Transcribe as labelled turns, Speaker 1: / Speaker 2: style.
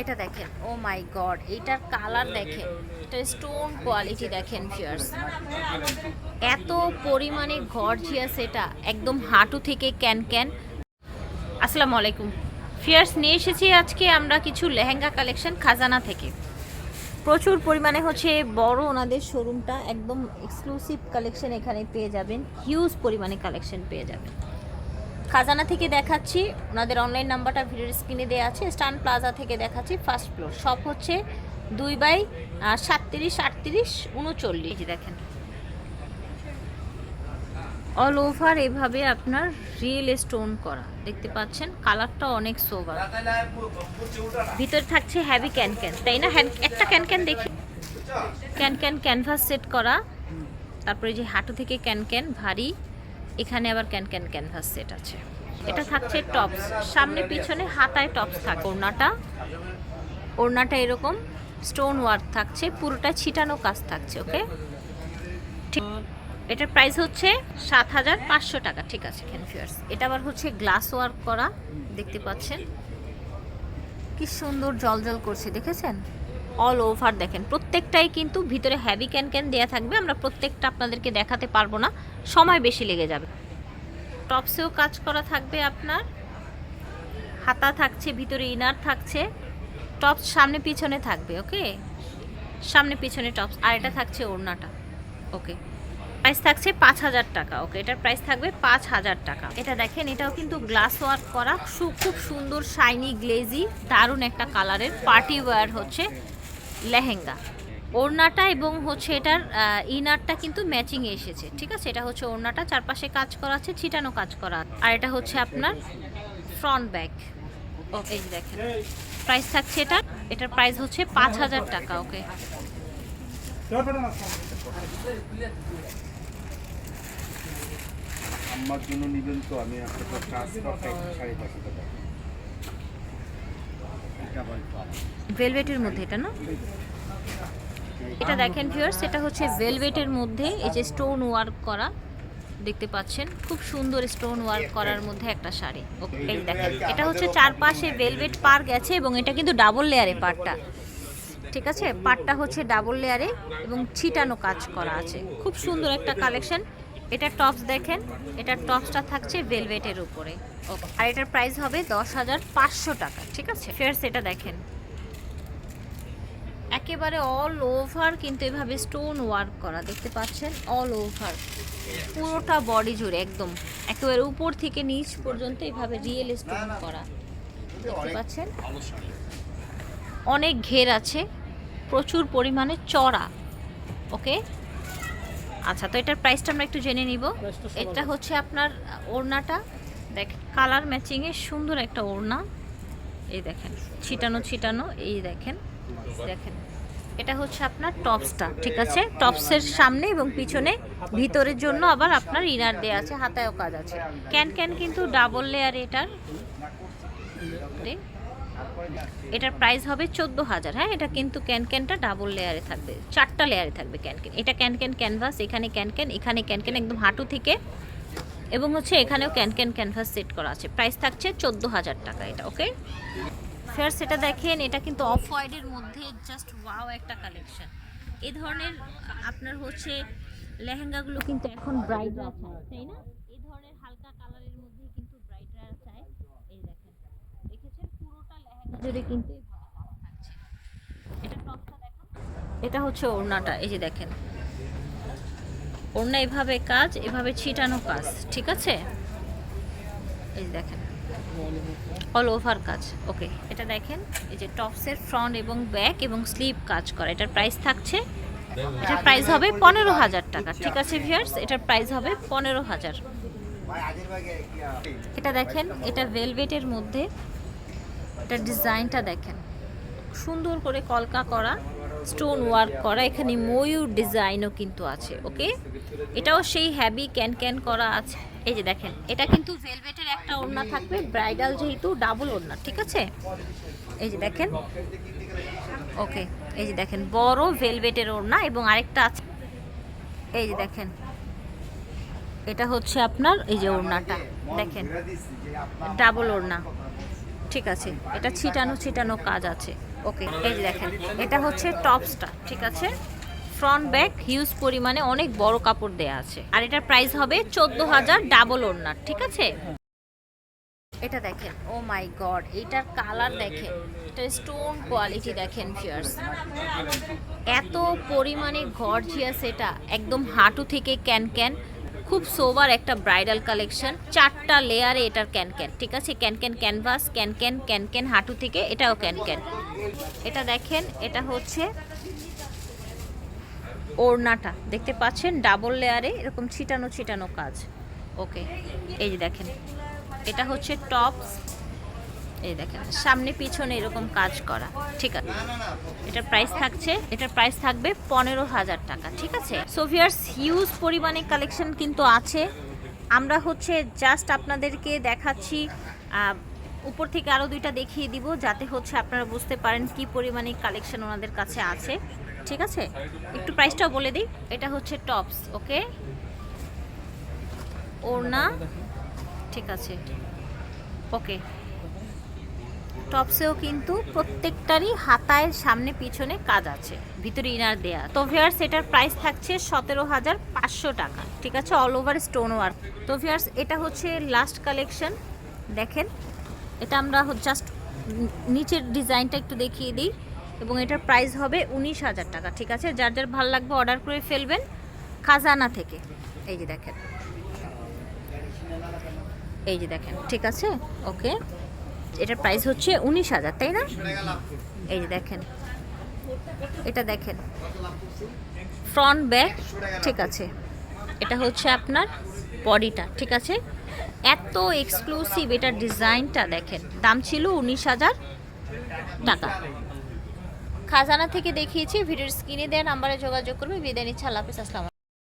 Speaker 1: এটা দেখেন ও মাই গড এটার কালার দেখেন এটা স্টোন কোয়ালিটি দেখেন ফিয়ার্স এত পরিমাণে গর্জিয়াস এটা, একদম হাঁটু থেকে ক্যান ক্যান। আসসালামু আলাইকুম। ফিয়ার্স নিয়ে এসেছি আজকে আমরা কিছু লেহেঙ্গা কালেকশন খাজানা থেকে। প্রচুর পরিমাণে হচ্ছে বড় ওনাদের শোরুমটা একদম এক্সক্লুসিভ কালেকশন এখানে পেয়ে যাবেন হিউজ পরিমাণে কালেকশন পেয়ে যাবেন। খাজানা থেকে দেখাচ্ছি ওনাদের অনলাইন নাম্বারটা ভিডিওর স্ক্রিনে দেওয়া আছে স্টান প্লাজা থেকে দেখাচ্ছি ফার্স্ট ফ্লোর সব হচ্ছে দুই বাই সাতত্রিশ আটত্রিশ উনচল্লিশ। দেখেন। অল ওভার এভাবে আপনার রিয়েল স্টোন করা। দেখতে পাচ্ছেন কালারটা অনেক সোভার ভিতরে থাকছে হ্যাভি ক্যান ক্যান তাই না? হ্যান- একটা ক্যান ক্যান দেখি। ক্যান ক্যান ক্যানভাস সেট করা। তারপরে যে হাঁটু থেকে ক্যান ক্যান ভারী। এখানে আবার ক্যান ক্যান ক্যানভাস সেট আছে। এটা থাকছে টপস। সামনে পিছনে হাতায় টপস থাকে ওড়নাটা। ওড়নাটা এরকম স্টোন ওয়ার্ক থাকছে, পুরোটা ছিটানো কাজ থাকছে, ওকে? ঠিক। এটার প্রাইস হচ্ছে সাত হাজার পাঁচশো টাকা, ঠিক আছে ক্যানফিয়ার্স এটা আবার হচ্ছে গ্লাস ওয়ার্ক করা, দেখতে পাচ্ছেন? কি সুন্দর জল জল করছে, দেখেছেন? অল ওভার দেখেন। প্রত্যেকটাই কিন্তু ভিতরে হ্যাভি ক্যান ক্যান দেওয়া থাকবে। আমরা প্রত্যেকটা আপনাদেরকে দেখাতে পারব না। সময় বেশি লেগে যাবে। টপসেও কাজ করা থাকবে আপনার। হাতা থাকছে, ভিতরে ইনার থাকছে। টপস সামনে পিছনে থাকবে ওকে সামনে পিছনে টপস। আর এটা থাকছে ওড়নাটা ওকে প্রাইস থাকছে পাঁচ হাজার টাকা ওকে এটার প্রাইস থাকবে পাঁচ হাজার টাকা। এটা দেখেন, এটাও কিন্তু গ্লাস ওয়ার্ক করা। খুব সুন্দর শাইনি গ্লেজি দারুণ একটা কালারের পার্টি ওয়্যার হচ্ছে। লেহেঙ্গা। ওড়নাটা এবং হচ্ছে এটার ইনারটা কিন্তু ম্যাচিং এসেছে, ঠিক আছে? এটা হচ্ছে ওড়নাটা, চারপাশে কাজ করা আছে, ছিটানো কাজ করা আর এটা হচ্ছে আপনার ফ্রন্ট ব্যাগ ওকে দেখেন প্রাইস থাকছে এটা এটার প্রাইস হচ্ছে পাঁচ হাজার টাকা ওকে
Speaker 2: আমার জন্য নিবেন তো, আমি আপনাকে ট্রান্সফারটা একটু সাড়ে পাঁচ হাজার টাকা এটা বলতো
Speaker 1: ভেলভেটের মধ্যে এটা, না? এটা দেখেন ভিউয়ার্স এটা হচ্ছে ভেলভেটের মধ্যে এই যে স্টোন ওয়ার্ক করা, দেখতে পাচ্ছেন? খুব সুন্দর স্টোন ওয়ার্ক করার মধ্যে একটা শাড়ি। ওকে দেখেন, এটা হচ্ছে চারপাশে ভেলভেট পার গেছে এবং এটা কিন্তু ডাবল লেয়ারে পারটা ঠিক আছে? পাটটা হচ্ছে ডাবল লেয়ারে এবং ছিটানো কাজ করা আছে। খুব সুন্দর একটা কালেকশন এটা টপস দেখেন এটার টপসটা থাকছে ভেলভেটের উপরে। আর এটার প্রাইস হবে দশ হাজার পাঁচশো টাকা, ঠিক আছে? ফেয়ার্স এটা দেখেন। একেবারে অল ওভার কিন্তু এভাবে স্টোন ওয়ার্ক করা, দেখতে পাচ্ছেন? অল ওভার পুরোটা বডি জুড়ে একদম, একেবারে উপর থেকে নিচ পর্যন্ত এভাবে রিয়েল স্টোন করা, দেখতে পাচ্ছেন? অনেক ঘের আছে, প্রচুর পরিমাণে চড়া, ওকে? আচ্ছা তো এটার প্রাইসটা আমরা একটু জেনে নিব। এটা হচ্ছে আপনার ওড়নাটা। দেখ কালার ম্যাচিংয়ে সুন্দর একটা ওড়না। এই দেখেন ছিটানো ছিটানো এই দেখেন দেখেন। এটা হচ্ছে আপনার টপসটা ঠিক আছে? টপসের সামনে এবং পিছনে ভিতরের জন্য আবার আপনার ইনার দেয়া আছে হাতায়ও কাজ আছে। ক্যান ক্যান কিন্তু ডাবল লেয়ার এটার। এটার প্রাইস হবে চোদ্দ হাজার। হ্যাঁ এটা কিন্তু ক্যান ক্যানটা ডাবল লেয়ারে থাকবে। চারটা লেয়ারে থাকবে ক্যান ক্যান এটা ক্যান ক্যান ক্যানভাস এখানে ক্যান ক্যান এখানে ক্যান ক্যান একদম হাঁটু থেকে। এবং হচ্ছে এখানেও ক্যান ক্যান ক্যানভাস সেট করা আছে। প্রাইস থাকছে চোদ্দ হাজার টাকা এটা ওকে ফেয়ার সেটা দেখেন, এটা কিন্তু অফ হোয়াইটের মধ্যে জাস্ট ওয়াও একটা কালেকশন এ ধরনের আপনার হচ্ছে লেহেঙ্গাগুলো কিন্তু এখন ব্রাইডরা চায় তাই না? এই ধরনের হালকা কালারের মধ্যে কিন্তু ব্রাইডরা চায় এই দেখেন দেখেছেন পুরোটা লেহেঙ্গা জুড়ে কিন্তু এটা হচ্ছে ওড়নাটা, এই যে দেখেন। ওড়না এভাবে কাজ, এভাবে ছিটানো কাজ, ঠিক আছে? এই যে দেখেন। অল ওভার কাজ, ওকে। এটা দেখেন, এই যে টপসের ফ্রন্ট এবং ব্যাক এবং স্লিভ কাজ করা। এটার প্রাইস থাকছে, এটার প্রাইস হবে পনেরো হাজার টাকা, ঠিক আছে ভিয়ার্স এটার প্রাইস হবে পনেরো হাজার। এটা দেখেন, এটা ভেলভেটের মধ্যে এটা ডিজাইনটা দেখেন। সুন্দর করে কলকা করা স্টোন ওয়ার্ক করা, এখানে ময়ূর ডিজাইনও কিন্তু আছে, ওকে? এটাও সেই হ্যাবি ক্যান ক্যান করা আছে। এই যে দেখেন, এটা কিন্তু ভেলভেটের একটা ওড়না থাকবে ব্রাইডাল যেহেতু ডাবল ওড়না, ঠিক আছে? এই যে দেখেন, ওকে, এই যে দেখেন, বড় ভেলভেটের ওড়না এবং আরেকটা আছে। এই যে দেখেন, এটা হচ্ছে আপনার, এই যে ওড়নাটা, দেখেন ডাবল ওড়না। ঠিক আছে, এটা ছিটানো ছিটানো কাজ আছে। ওকে, এই যে দেখেন, এটা হচ্ছে টপসটা, ঠিক আছে? ফ্রন্ট ব্যাক হিউজ পরিমাণে অনেক বড় কাপড় দেয়া আছে। আর এটার প্রাইস হবে চোদ্দ হাজার ডাবল ওড়নার, ঠিক আছে? এটা দেখেন, ও মাই গড এটার কালার দেখেন, এটা স্টোন কোয়ালিটি দেখেন ফিয়ার্স এত পরিমাণে ঘর গর্জিয়াস এটা, একদম হাঁটু থেকে ক্যান ক্যান খুব সোবার একটা ব্রাইডাল কালেকশন চারটা লেয়ারে এটার ক্যান ক্যান ঠিক আছে? ক্যান ক্যান ক্যানভাস ক্যান ক্যান ক্যান ক্যান হাঁটু থেকে, এটাও ক্যান ক্যান এটা দেখেন, এটা হচ্ছে ওড়নাটা। দেখতে পাচ্ছেন? ডাবল লেয়ারে এরকম ছিটানো ছিটানো কাজ। ওকে এই যে দেখেন। এটা হচ্ছে টপস এই দেখেন, সামনে পিছনে এরকম কাজ করা, ঠিক আছে? এটার প্রাইস থাকছে, এটার প্রাইস থাকবে পনেরো হাজার টাকা, ঠিক আছে? সোভিয়ার্স হিউজ পরিমাণে কালেকশন কিন্তু আছে। আমরা হচ্ছে জাস্ট আপনাদেরকে দেখাচ্ছি উপর থেকে আরও দুইটা দেখিয়ে দিব, যাতে হচ্ছে আপনারা বুঝতে পারেন কি পরিমাণে কালেকশন ওনাদের কাছে আছে, ঠিক আছে? একটু প্রাইসটাও বলে দিই, এটা হচ্ছে টপস ওকে ওড়না, ঠিক আছে ওকে টপসেও কিন্তু প্রত্যেকটারই হাতায় সামনে পিছনে কাজ আছে, ভিতরে ইনার দেয়া তো ভিয়ার্স এটার প্রাইস থাকছে সতেরো হাজার পাঁচশো টাকা, ঠিক আছে? অল ওভার স্টোন ওয়ার্ক তো ভিয়ার্স এটা হচ্ছে লাস্ট কালেকশন দেখেন, এটা আমরা জাস্ট নিচের ডিজাইনটা একটু দেখিয়ে দিই। এবং এটার প্রাইস হবে উনিশ হাজার টাকা, ঠিক আছে? যার যার ভালো লাগবে অর্ডার করে ফেলবেন খাজানা থেকে। এই যে দেখেন। এই যে দেখেন, ঠিক আছে? ওকে এটার প্রাইস হচ্ছে উনিশ হাজার, তাই না? এই দেখেন। এটা দেখেন। ফ্রন্ট ব্যাক ঠিক আছে। এটা হচ্ছে আপনার বডিটা ঠিক আছে? এত এক্সক্লুসিভ এটার ডিজাইনটা দেখেন। দাম ছিল উনিশ হাজার টাকা। খাজানা থেকে দেখিয়েছি, ভিডিওর স্ক্রিনে দেওয়া নাম্বারে যোগাযোগ করবে। বিদায় নিচ্ছে, আল্লাহ হাফিজ, আসসালাম